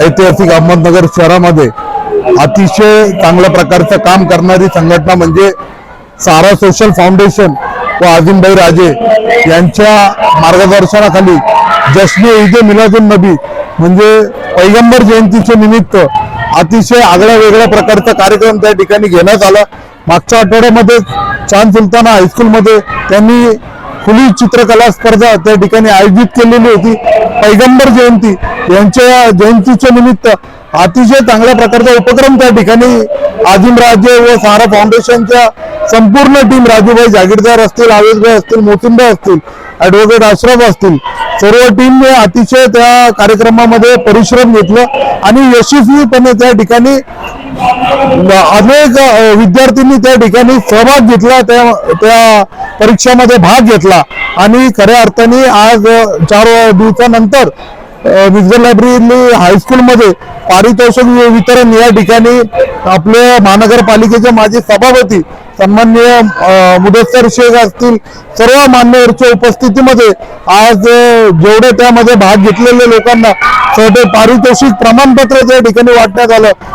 ऐतिहासिक अहमदनगर शहरामध्ये अतिशय चांगल्या प्रकारचं काम करणारी संघटना म्हणजे सारा सोशल फाउंडेशन व आझिमभाई राजे यांच्या मार्गदर्शनाखाली जश्न ईद मिलादुल नबी म्हणजे पैगंबर जयंतीचे निमित्त अतिशय आगळ्या वेगळ्या प्रकारचा कार्यक्रम त्या ठिकाणी घेण्यात आला. मागच्या आठवड्यामध्ये चांद सुलताना हायस्कूलमध्ये त्यांनी खुली चित्रकला स्पर्धा त्या ठिकाणी आयोजित केलेली होती. पैगंबर जयंती यांच्या जयंतीच्या निमित्त अतिशय चांगल्या प्रकारचा उपक्रम त्या ठिकाणी आदिम राजे व सारा फाउंडेशनच्या संपूर्ण टीम राजूभाई जागीरदार असतील आवेशभाई असतील मोतिंबा असतील ऍडव्होकेट अश्रफ असतील सर्व टीमने अतिशय त्या कार्यक्रमामध्ये परिश्रम घेतलं आणि यशस्वीपणे त्या ठिकाणी अनेक विद्यार्थ्यांनी त्या ठिकाणी सहभाग घेतला त्या त्या परीक्षामध्ये भाग घेतला. आणि खऱ्या अर्थाने आज चार दिवसानंतर अ, विजय लायब्ररी हायस्कूलमध्ये पारितोषिक वितरण या ठिकाणी आपले महानगरपालिकेचे माजी सभापती सन्मान्य अ, मुदस्सर शेख असतील सर्व मान्यवरच्या उपस्थितीमध्ये आज जेवढे त्यामध्ये भाग घेतलेल्या लोकांना सर्व पारितोषिक प्रमाणपत्र त्या ठिकाणी वाटण्यात आलं.